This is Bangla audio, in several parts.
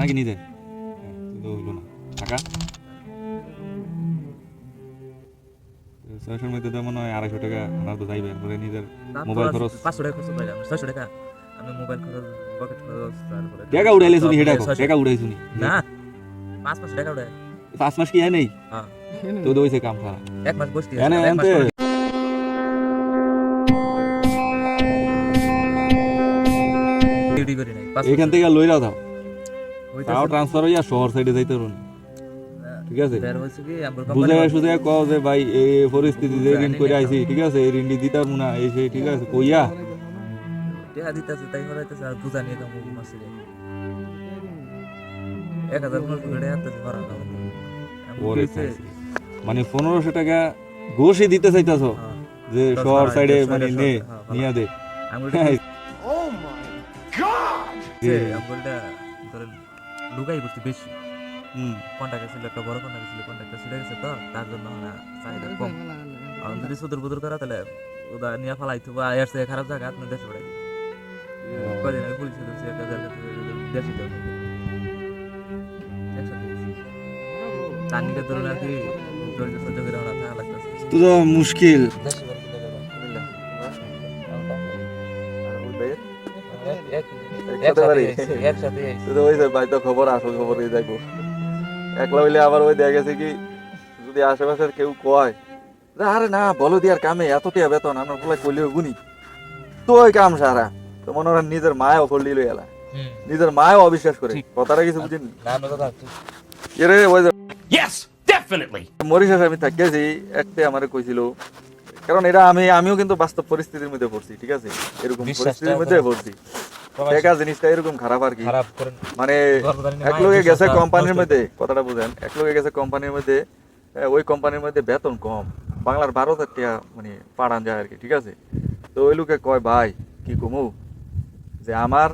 নাকি নিজে তো হলো না। টাকা? ছয়শোর মধ্যে তো মনে হয় আড়াইশো টাকা আমার তো যাইবে পরে নিজের মোবাইল খরচ। পাঁচশো টাকা খরচ পাইলাম ছয়শো টাকা। আমি মোবাইল খরচ পকেট খরচ তারপরে টাকা উড়াইলে শুনি কও, টাকা উড়াই শুনি। না পাঁচ পাঁচশো টাকা পাঁচ মাস কি হ্যাঁ নেই? হ্যাঁ। তো হইছে কাম এক মাস বসতি এখান থেকে লইরা দাও তাও ট্রান্সফার হইয়া শহর সাইডে যাইতে পারো না। না। ঠিক আছে? বের হয়েছে কি? আমার বুঝে কোম্পানি সুঝে কও যে ভাই এই পরিস্থিতি যে ঋণ করে আইছি ঠিক আছে? এই ঋণটি দিতাম না এই সেই ঠিক আছে? কইয়া? টাকা দিতেছে তাই হরাইতেছে আর বুঝা নিয়ে কাম মাসে এক হাজার পনেরোশো করে আনতেছে ভরা কাম ওরে খাইছি। মানে পনেরোশো টাকা ঘুষই দিতে চাইতাছ? যে শহর সাইডে মানে নে হ্যাঁ, নিয়ে দে। আমি হ্যাঁ, ধরেন লুকাই করছি বেশি হুম, কন্টাক্ট ছিল একটা বড় কন্টাক্ট ছিল কন্টাক্টটা ছিঁড়ে গেছে তো তার জন্য না চাহিদা কম আর যদি সুদূর বুদুর করা তাহলে ওদা নিয়ে ফালাইতো বা এর থেকে খারাপ জায়গা আপনি দেশে পড়াই কদিন আগে পুলিশে ধরছি একটা জায়গা দেশে। তার নিকে ধরুন আর কি ধৈর্য সহ্য করে আমরা থাকা লাগতেছে তো তো মুশকিল একসাথে বাড়ি? একসাথে গেছি, একসাথে গেছি। তো ওই ভাই তো খবর আসল খবর এই দেখো একলা হইলে আবার ওই দেখা গেছে কি যদি আশেপাশের কেউ কয় যে আরে না বলো দিয়ার কামে এত বেতন আমরা বলে কইলে গুনি তো ওই কাম সারা। তো মনে হয় নিজের লই এলা। নিজের মায়ও অবিশ্বাস করে। কথাটা কিছু বুঝিনি। এরে ওই. মরিশাস আমি থাকিয়েছি একটা আমারে কইছিল। কারণ এটা আমি আমিও কিন্তু বাস্তব পরিস্থিতির মধ্যে পড়ছি ঠিক আছে? এরকম পরিস্থিতির মধ্যে পড়ছি। টাকা জিনিসটা এরকম খারাপ আর কি। খারাপ করেন। মানে এক লোকে গেছে কোম্পানির মধ্যে কথাটা বুঝেন এক লোকে গেছে কোম্পানির মধ্যে ওই কোম্পানির মধ্যে বেতন কম বাংলার বারো টাকা মানে পাড়ান যায় আর কি ঠিক আছে? তো ওই লোকে কয় ভাই কি কমু? যে আমার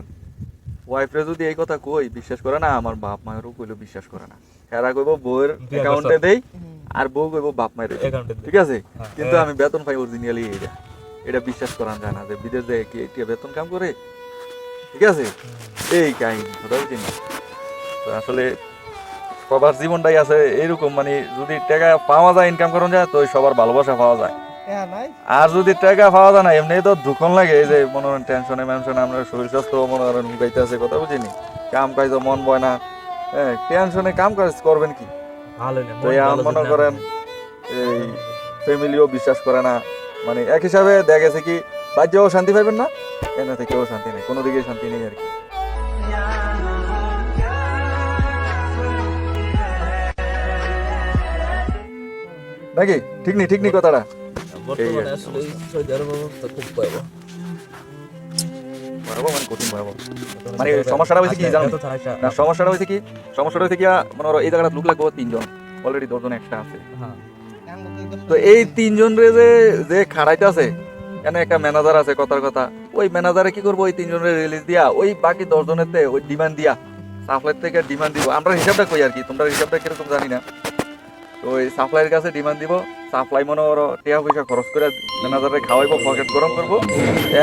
ওয়াইফরে যদি এই কথা কই বিশ্বাস করে না আমার বাপ মায়েরও কইলো বিশ্বাস করে না। এরা কইব বউয়ের অ্যাকাউন্টে দেই আর বউ কইব বাপ মায়ের ঠিক আছে? হ্যাঁ। কিন্তু আমি বেতন পাই অরিজিনালি এটা এটা বিশ্বাস করান যায় না যে বিদেশ যায় কি এটা বেতন কাম করে? ঠিক আছে? এই কাহিনী কথা বুঝি না। তো আসলে সবার জীবনটাই আছে এরকম মানে যদি টাকা পাওয়া যায় ইনকাম করা যায় তো সবার ভালোবাসা পাওয়া যায়। আর যদি টাকা পাওয়া যায় না এমনি তো দুঃখন লাগে এই যে মনে করেন টেনশনে মেনশনে আমরা শরীর স্বাস্থ্য মনে করেন মুখাইতে আছে কথা বুঝিনি কাম কাজ মন বয় না। হ্যাঁ টেনশনে কাম কাজ করবেন কি? তো মন মনে করেন এই ফ্যামিলিও বিশ্বাস করে না। মানে এক হিসাবে দেখা গেছে কি বাহ্যও শান্তি পাইবেন না? এনে থেকেও শান্তি নেই কোনো দিকে শান্তি নেই আর কি নাকি ঠিক নেই ঠিক নেই কথাটা বর্তমানে আসলে সৌদি আরব অবস্থা খুব ভয়াবহ। ভয়াবহ মানে কঠিন ভয়াবহ মানে সমস্যাটা হয়েছে কি জানো? একটা- না সমস্যাটা হয়েছে কি সমস্যাটা হয়েছে কি মনে করো এই জায়গাটা লোক লাগবো তিনজন অলরেডি দশজন এক্সট্রা আছে হ্যাঁ। তো এই তিনজন রে যে যে খাড়াইতেছে এখানে একটা ম্যানেজার আছে, কথার কথা। ওই ম্যানেজারে কি করব? ওই তিনজনের রিলিজ দিয়া, ওই বাকি দশজনের ওই ডিমান্ড দিয়া সাপ্লাইয়ের থেকে ডিমান্ড দিব। আমরা হিসাবটা কই আর কি? তোমরা হিসাবটা কীরকম জানি না। তো ওই সাপ্লাইয়ের কাছে ডিমান্ড দিব। সাপ্লাই মনে করো টাকা পয়সা খরচ করে ম্যানেজারে খাওয়াইবো পকেট গরম করব।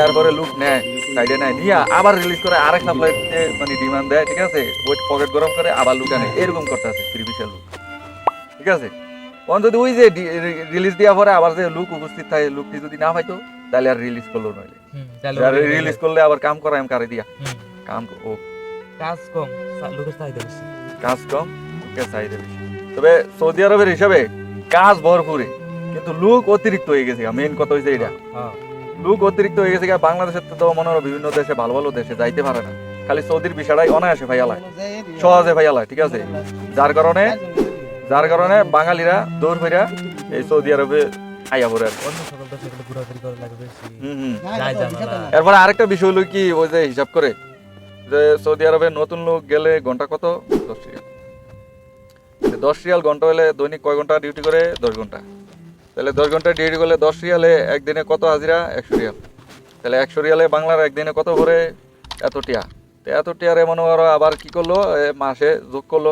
এরপরে লুক নেয় সাইডে নেয়, নিয়ে আবার রিলিজ করে আরেক সাপ্লাইতে মানে ডিমান্ড দেয়, ঠিক আছে? ওই পকেট গরম করে আবার লুকা আনে। এরকম করতে আছে ফ্রিবিশাল লুক ঠিক আছে? যদি ওই যে রিলিজ দেওয়ার পরে আবার যে লুক উপস্থিত থাকে লুকটি যদি না পাইতো তাহলে আর রিলিজ করল নইলে রিলিজ করলে আবার কাম করা এম কারে দিয়া? কাম ও। কাজ কম লোকের চাহিদা বেশি। কাজ কম ওকে চাহিদা বেশি। তবে সৌদি আরবের হিসাবে কাজ ভরপুরে কিন্তু লুক অতিরিক্ত হয়ে গেছে মেইন কথা হয়েছে এটা লুক অতিরিক্ত হয়ে গেছে বাংলাদেশের তো মনে হয় বিভিন্ন দেশে ভালো ভালো দেশে যাইতে পারে না। খালি সৌদির বিষয়টাই অনায়াসে ভাইয়ালায় সহজে ভাইয়ালায় ঠিক আছে? যার কারণে যার কারণে বাঙালিরা দৌড় ফেরা এই সৌদি আরবে পড়ে এরপরে আরেকটা বিষয় হলো কি ওই যে হিসাব করে যে সৌদি আরবে নতুন লোক গেলে ঘণ্টা কত? দশ রিয়াল। দশ রিয়াল ঘণ্টা হলে দৈনিক কয় ঘণ্টা ডিউটি করে? দশ ঘণ্টা। তাহলে দশ ঘণ্টা ডিউটি করলে দশ রিয়ালে একদিনে কত হাজিরা? একশো রিয়াল। তাহলে একশো রিয়ালে বাংলার একদিনে কত করে এত টিয়া। তো এত টিয়ারে এমন করো আবার কি করল? মাসে যোগ করল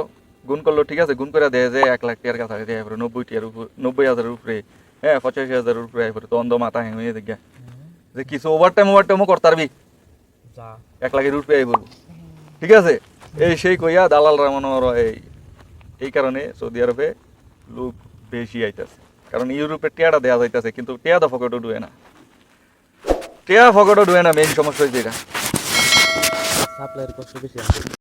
গুণ করল ঠিক আছে? গুণ করে দেয় যে এক লাখ টিয়ার কাছাকাছি নব্বই টিয়ার উপর নব্বই হাজারের উপরে। হ্যাঁ পঁচাশি হাজারের উপরে আইপরে তো অন্ধ মাথা হেঁমে দেখে যে কিছু ওভার টাইম ওভার টাইমও করতে পারবি এক লাখের আইব ঠিক আছে? এই সেই কইয়া দালালরা মনে করো এই এই কারণে সৌদি আরবে লোক বেশি আইতাছে কারণ ইউরোপে টেয়াটা দেওয়া যাইতাছে কিন্তু টেয়া দা ফকেটও ডুয়ে না টেয়া ফকেটও ডুয়ে না মেইন সমস্যা হয়েছে এটা সাপ্লাইয়ের কষ্ট বেশি আছে